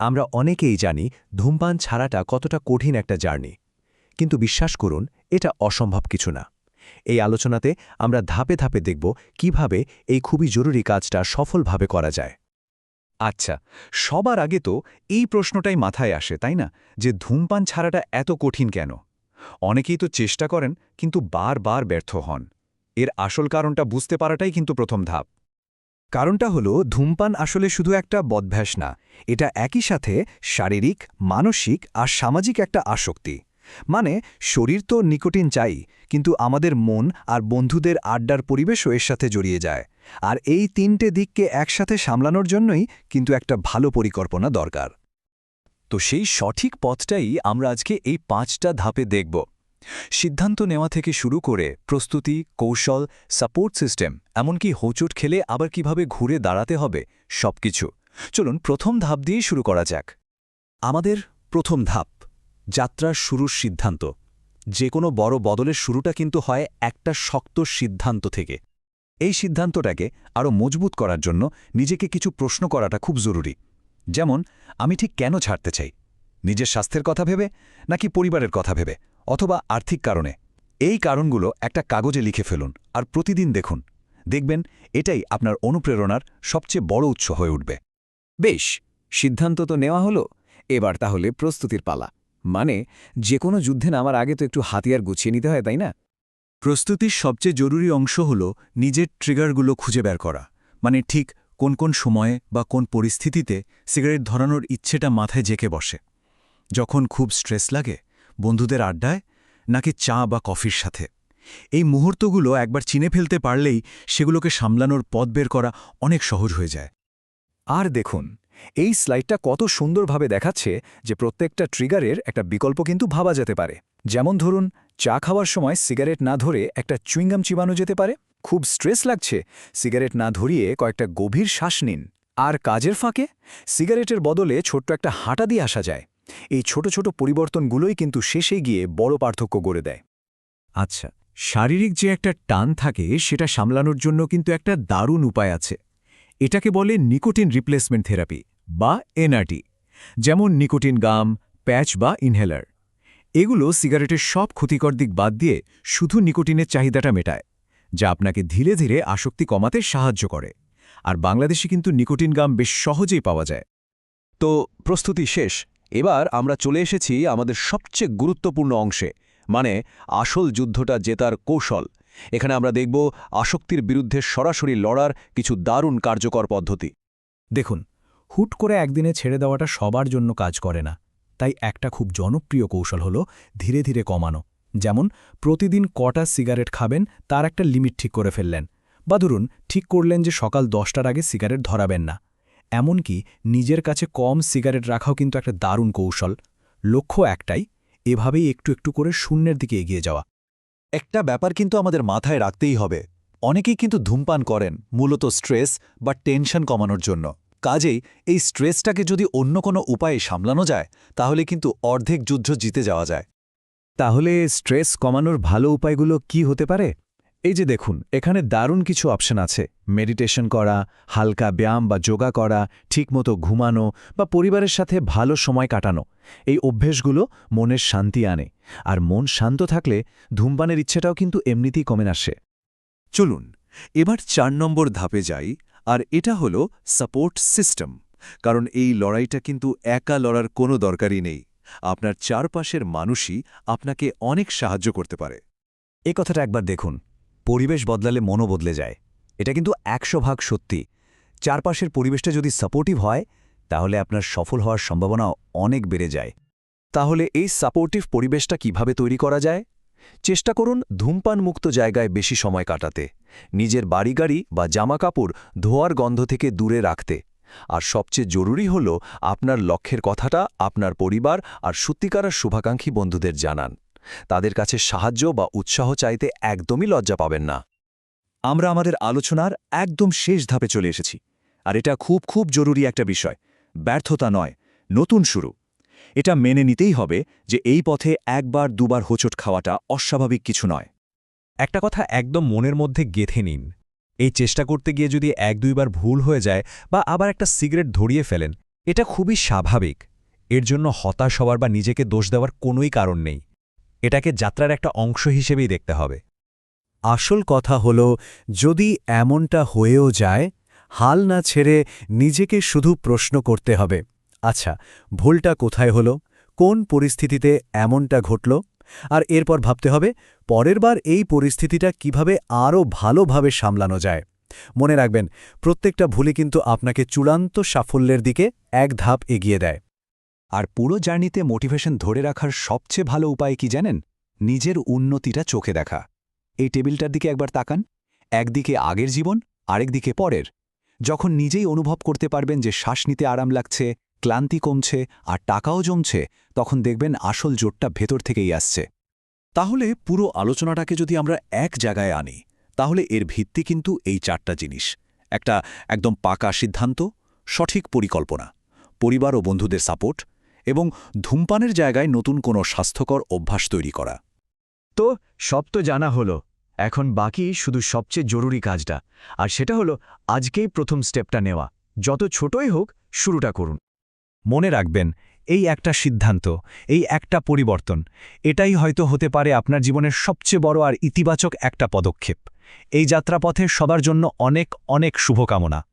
আমরা অনেকেই জানি ধূমপান ছাড়াটা কতটা কঠিন একটা জার্নি। কিন্তু বিশ্বাস করুন, এটা অসম্ভব কিছু না। এই আলোচনাতে আমরা ধাপে ধাপে দেখব কীভাবে এই খুবই জরুরি কাজটা সফলভাবে করা যায়। আচ্ছা সবার আগে তো এই প্রশ্নটাই মাথায় আসে, তাই না? যে ধূমপান ছাড়াটা এত কঠিন কেন? অনেকেই তো চেষ্টা করেন, কিন্তু বারবার ব্যর্থ হন। এর আসল কারণটা বুঝতে পারাটাই কিন্তু প্রথম ধাপ। কারণটা হলো, ধূমপান আসলে শুধু একটা বদভ্যাস না, এটা একই সাথে শারীরিক, মানসিক আর সামাজিক একটা আসক্তি। মানে শরীর তো নিকোটিন চাই, কিন্তু আমাদের মন আর বন্ধুদের আড্ডার পরিবেশও এর সাথে জড়িয়ে যায়। আর এই তিনটে দিককে একসাথে সামলানোর জন্যই কিন্তু একটা ভালো পরিকল্পনা দরকার। তো সেই সঠিক পথটাই আমরা আজকে এই পাঁচটা ধাপে দেখব। সিদ্ধান্ত নেওয়া থেকে শুরু করে প্রস্তুতি, কৌশল, সাপোর্ট সিস্টেম, এমনকি হোঁচট খেলে আবার কীভাবে ঘুরে দাঁড়াতে হবে, সবকিছু। চলুন প্রথম ধাপ দিয়ে শুরু করা যাক। আমাদের প্রথম ধাপ, যাত্রার শুরুর সিদ্ধান্ত। যে কোনো বড় বদলের শুরুটা কিন্তু হয় একটা শক্ত সিদ্ধান্ত থেকে। এই সিদ্ধান্তটাকে আরও মজবুত করার জন্য নিজেকে কিছু প্রশ্ন করাটা খুব জরুরি। যেমন, আমি ঠিক কেন ছাড়তে চাই? নিজের স্বাস্থ্যের কথা ভেবে নাকি পরিবারের কথা ভেবে? অথবা আর্থিক কারণে। এই কারণগুলো একটা কাগজে লিখে ফেলুন আর প্রতিদিন দেখুন। দেখবেন এটাই আপনার অনুপ্রেরণার সবচেয়ে বড় উৎস হয়ে উঠবে। বেশ, সিদ্ধান্ত তো নেওয়া হলো, এবার তাহলে প্রস্তুতির পালা। মানে যে কোনো যুদ্ধে নামার আগে তো একটু হাতিয়ার গুছিয়ে নিতে হয়, তাই না? প্রস্তুতির সবচেয়ে জরুরি অংশ হল নিজের ট্রিগারগুলো খুঁজে বের করা। মানে ঠিক কোন কোন সময়ে বা কোন পরিস্থিতিতে সিগারেট ধরানোর ইচ্ছেটা মাথায় জেকে বসে। যখন খুব স্ট্রেস লাগে বন্ধুদের আড্ডায়, নাকি চা বা কফির সাথে? এই মুহূর্তগুলো একবার চিনে ফেলতে পারলেই সেগুলোকে সামলানোর পথ বের করা অনেক সহজ হয়ে যায়। আর দেখুন, এই স্লাইডটা কত সুন্দরভাবে দেখাচ্ছে যে প্রত্যেকটা ট্রিগারের একটা বিকল্প কিন্তু ভাবা যেতে পারে। যেমন ধরুন, চা খাওয়ার সময় সিগারেট না ধরে একটা চুইংগাম চিবানো যেতে পারে। খুব স্ট্রেস লাগছে, সিগারেট না ধরিয়ে কয়েকটা গভীর শ্বাস নিন। আর কাজের ফাঁকে, সিগারেটের বদলে ছোট্ট একটা হাঁটা দিয়ে আসা যায়। এই ছোট ছোট পরিবর্তনগুলোই কিন্তু শেষে গিয়ে বড় পার্থক্য গড়ে দেয়। আচ্ছা শারীরিক যে একটা টান থাকে, সেটা সামলানোর জন্য কিন্তু একটা দারুণ উপায় আছে। এটাকে বলে নিকোটিন রিপ্লেসমেন্ট থেরাপি বা এনআরটি, যেমন নিকোটিন গাম, প্যাচ বা ইনহেলার। এগুলো সিগারেটের সব ক্ষতিকর দিক বাদ দিয়ে শুধু নিকোটিনের চাহিদাটা মেটায়, যা আপনাকে ধীরে ধীরে আসক্তি কমাতে সাহায্য করে। আর বাংলাদেশে কিন্তু নিকোটিন গাম বেশ সহজেই পাওয়া যায়। তো প্রস্তুতি শেষ এবার আমরা চলে এসেছি আমাদের সবচেয়ে গুরুত্বপূর্ণ অংশে মানে আসল যুদ্ধটা জেতার কৌশল। এখানে আমরা দেখব আসক্তির বিরুদ্ধে সরাসরি লড়ার কিছু দারুণ কার্যকর পদ্ধতি। দেখুন, হুট করে একদিনে ছেড়ে দেওয়াটা সবার জন্য কাজ করে না। তাই একটা খুব জনপ্রিয় কৌশল হল ধীরে ধীরে কমানো। যেমন, প্রতিদিন কটা সিগারেট খাবেন, তার একটা লিমিট ঠিক করে ফেললেন। বা ধরুন, ঠিক করলেন যে সকাল দশটার আগে সিগারেট ধরাবেন না। এমনকি নিজের কাছে কম সিগারেট রাখাও কিন্তু একটা দারুণ কৌশল। লক্ষ্য একটাই, এভাবেই একটু একটু করে শূন্যের দিকে এগিয়ে যাওয়া। একটা ব্যাপার কিন্তু আমাদের মাথায় রাখতেই হবে। অনেকেই কিন্তু ধূমপান করেন, মূলত স্ট্রেস বা টেনশন কমানোর জন্য। কাজেই এই স্ট্রেসটাকে যদি অন্য কোনো উপায়ে সামলানো যায়, তাহলে কিন্তু অর্ধেক যুদ্ধ জিতে যাওয়া যায়। তাহলে স্ট্রেস কমানোর ভালো উপায়গুলো কি হতে পারে? এই যে দেখুন, এখানে দারুণ কিছু অপশন আছে। মেডিটেশন করা, হালকা ব্যায়াম বা যোগা করা, ঠিকমতো ঘুমানো বা পরিবারের সাথে ভালো সময় কাটানো। এই অভ্যেসগুলো মনের শান্তি আনে। আর মন শান্ত থাকলে ধূমপানের ইচ্ছেটাও কিন্তু এমনিতেই কমে আসে। চলুন, এবার চার নম্বর ধাপে যাই, আর এটা হলো সাপোর্ট সিস্টেম কারণ এই লড়াইটা কিন্তু একা লড়ার কোনো দরকারই নেই। আপনার চারপাশের মানুষই আপনাকে অনেক সাহায্য করতে পারে। এ কথাটা একবার দেখুন। পরিবেশ বদলালে মনও বদলে যায়। এটা কিন্তু একশো ভাগ সত্যি। চারপাশের পরিবেশটা যদি সাপোর্টিভ হয়, তাহলে আপনার সফল হওয়ার সম্ভাবনা অনেক বেড়ে যায়। তাহলে এই সাপোর্টিভ পরিবেশটা কীভাবে তৈরি করা যায়? চেষ্টা করুন ধূমপান মুক্ত জায়গায় বেশি সময় কাটাতে। নিজের বাড়িগাড়ি বা জামাকাপড় ধোয়ার গন্ধ থেকে দূরে রাখতে। আর সবচেয়ে জরুরি হল আপনার লক্ষ্যের কথাটা আপনার পরিবার আর সত্যিকারার শুভাকাঙ্ক্ষী বন্ধুদের জানান। তাদের কাছে সাহায্য বা উৎসাহ চাইতে একদমই লজ্জা পাবেন না। আমরা আমাদের আলোচনার একদম শেষ ধাপে চলে এসেছি, আর এটা খুব খুব জরুরি একটা বিষয়, ব্যর্থতা নয়, নতুন শুরু। এটা মেনে নিতেই হবে যে এই পথে একবার দুবার হোঁচট খাওয়াটা অস্বাভাবিক কিছু নয়। একটা কথা একদম মনের মধ্যে গেথে নিন। এই চেষ্টা করতে গিয়ে যদি এক দুইবার ভুল হয়ে যায় বা আবার একটা সিগারেট ধরিয়ে ফেলেন, এটা খুবই স্বাভাবিক। এর জন্য হতাশ হওয়ার বা নিজেকে দোষ দেওয়ার কোনোই কারণ নেই। এটাকে যাত্রার একটা অংশ হিসেবেই দেখতে হবে। আসল কথা হল, যদি এমনটা হয়েও যায়, হাল না ছেড়ে নিজেকে শুধু প্রশ্ন করতে হবে আচ্ছা ভুলটা কোথায় হলো, কোন পরিস্থিতিতে এমনটা ঘটল, আর এরপর ভাবতে হবে, পরের বার এই পরিস্থিতিটা কীভাবে আরও ভালোভাবে সামলানো যায়। মনে রাখবেন, প্রত্যেকটা ভুলই কিন্তু আপনাকে চূড়ান্ত সাফল্যের দিকে এক ধাপ এগিয়ে দেয়। আর পুরো জার্নিতে মোটিভেশন ধরে রাখার সবচেয়ে ভালো উপায় কি জানেন? নিজের উন্নতিটা চোখে দেখা। এই টেবিলটার দিকে একবার তাকান, একদিকে আগের জীবন, আরেকদিকে পরের। যখন নিজেই অনুভব করতে পারবেন যে শ্বাস নিতে আরাম লাগছে, ক্লান্তি কমছে আর টাকাও জমছে, তখন দেখবেন আসল জোটটা ভেতর থেকেই আসছে। তাহলে পুরো আলোচনাটাকে যদি আমরা এক জায়গায় আনি, তাহলে এর ভিত্তি কিন্তু এই চারটা জিনিস। একটা একদম পাকা সিদ্ধান্ত, সঠিক পরিকল্পনা, পরিবার ও বন্ধুদের সাপোর্ট এবং ধূমপানের জায়গায় নতুন কোনো স্বাস্থ্যকর অভ্যাস তৈরি করা। তো, সব তো জানা হলো। এখন বাকি শুধু সবচেয়ে জরুরি কাজটা। আর সেটা হলো, আজকেই প্রথম স্টেপটা নেওয়া। যত ছোটই হোক, শুরুটা করুন। মনে রাখবেন, এই একটা সিদ্ধান্ত, এই একটা পরিবর্তন, এটাই হয়তো হতে পারে আপনার জীবনের সবচেয়ে বড় আর ইতিবাচক একটা পদক্ষেপ। এই যাত্রাপথে সবার জন্য অনেক অনেক শুভকামনা।